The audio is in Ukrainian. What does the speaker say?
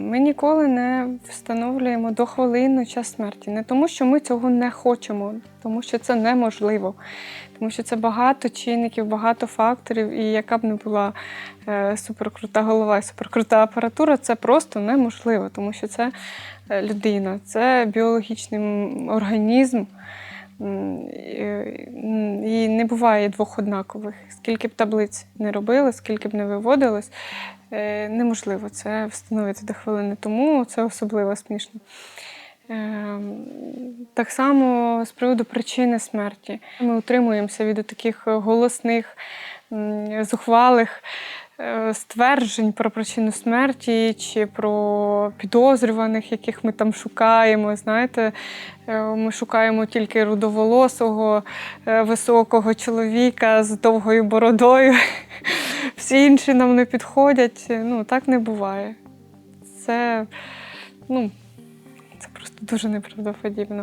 Ми ніколи не встановлюємо дохвилинну час смерті. Не тому, що ми цього не хочемо, тому що це неможливо. Тому що це багато чинників, багато факторів, і яка б не була е, суперкрута голова і суперкрута апаратура, це просто неможливо, тому що це е, людина, це біологічний організм. Не буває двох однакових. Скільки б таблиць не робили, скільки б не виводилось, е, неможливо це встановити до хвилини. Тому це особливо смішно. Е, Так само з приводу причини смерті. Ми утримуємося від таких голосних, зухвалих стверджень про причину смерті чи про підозрюваних, яких ми там шукаємо. Знаєте, е, ми шукаємо тільки рудоволосого, е, високого чоловіка з довгою бородою. Всі інші нам не підходять. Ну, так не буває. Це, ну, це просто дуже неправдоподібно.